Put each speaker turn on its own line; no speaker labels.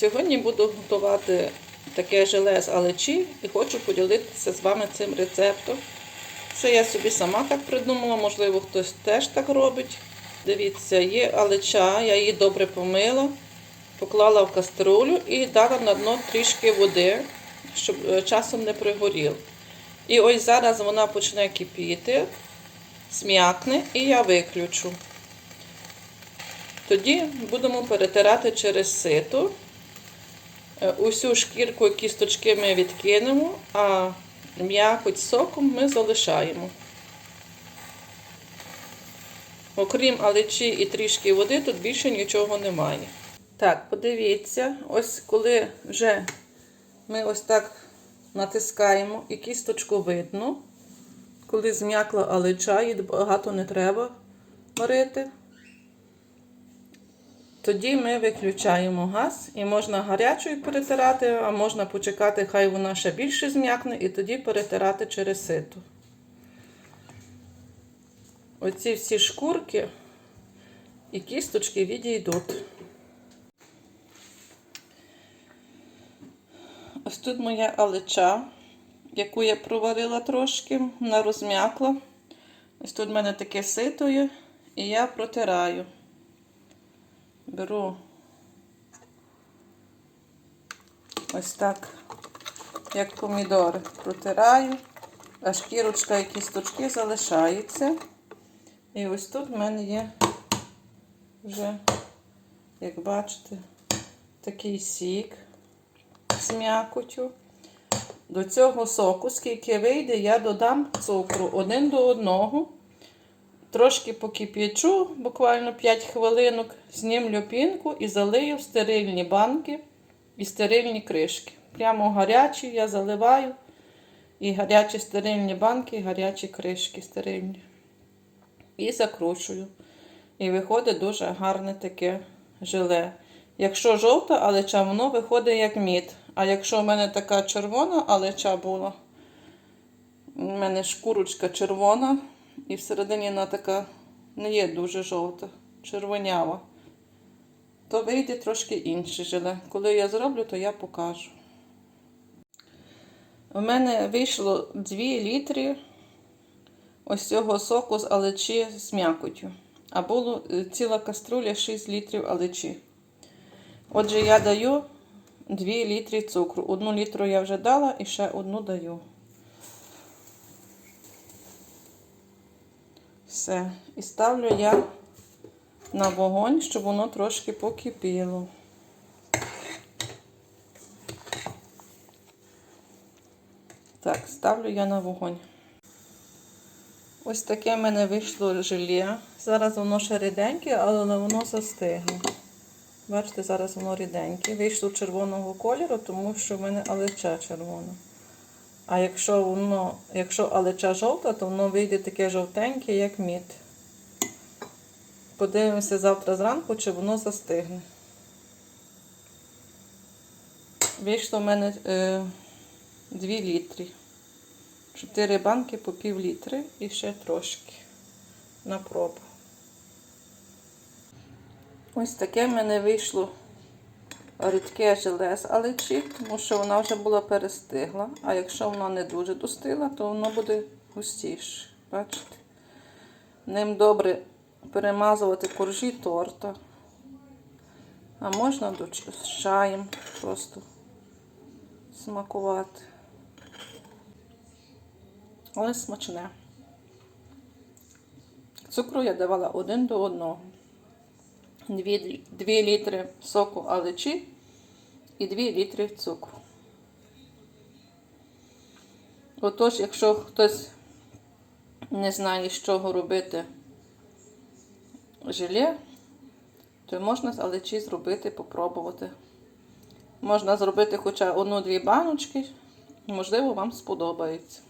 Сьогодні буду готувати таке желе з алечі і хочу поділитися з вами цим рецептом. Це я собі сама так придумала, можливо, хтось теж так робить. Дивіться, є алеча, я її добре помила, поклала в каструлю і дала на дно трішки води, щоб е, часом не пригорів. І ось зараз вона почне кипіти, см'якне, і я виключу. Тоді будемо перетирати через сито. Е, Усю шкірку кісточки ми відкинемо, а м'якоть соком ми залишаємо. Окрім алечі і трішки води, тут більше нічого немає. Так, подивіться, ось коли вже ми ось так натискаємо і кісточку видно, коли зм'якла алеча, її багато не треба варити. Тоді ми виключаємо газ і можна гарячою перетирати, а можна почекати, хай вона ще більше зм'якне, і тоді перетирати через сито. Оці всі шкурки і кісточки відійдуть. Ось тут моя алеча, яку я проварила трошки, вона розм'якла. Ось тут в мене таке сито і я протираю. Беру ось так, як помідори, протираю, а шкірочка і кісточки залишаються. І ось тут в мене є вже, як бачите, такий сік з м'якотю. До цього соку, скільки вийде, я додам цукру один до одного. Трошки покип'ячу, буквально 5 хвилинок, знімлю пінку і залию в стерильні банки і стерильні кришки. Прямо гарячі я заливаю і гарячі стерильні банки, і гарячі кришки стерильні. І закручую. І виходить дуже гарне таке желе. Якщо жовта алеча, воно виходить як мід. А якщо в мене така червона алеча була, у мене шкурочка червона, і всередині вона така не є дуже жовта, червонява, то вийде трошки інше желе. Коли я зроблю, то я покажу. У мене вийшло 2 літри ось цього соку з алечі з м'якотю. А було е, ціла каструля 6 літрів алечі. Отже, я даю 2 літри цукру. Одну літру я вже дала і ще одну даю. Все. І ставлю я на вогонь, щоб воно трошки покипіло. Так, ставлю я на вогонь. Ось таке в мене вийшло желе. Зараз воно ще ріденьке, але воно застигло. Бачите, зараз воно ріденьке. Вийшло червоного кольору, тому що в мене алеча червона. А якщо воно, якщо алеча жовта, то воно вийде таке жовтеньке, як мід. Подивимося завтра зранку, чи воно застигне. Вийшло в мене е, 2 літри. 4 банки по пів літри і ще трошки на пробу. Ось таке в мене вийшло рідке желе з алечі, тому що вона вже була перестигла. А якщо вона не дуже достигла, то воно буде густіше. Бачите? Ним добре перемазувати коржі торта. А можна з чаєм просто смакувати. Але смачне. Цукру я давала один до одного. 2, 2 літри соку алечі і 2 літри цукру. Отож, якщо хтось не знає, з чого робити желе, то можна з алечі зробити, попробувати. Можна зробити хоча одну-дві баночки, можливо, вам сподобається.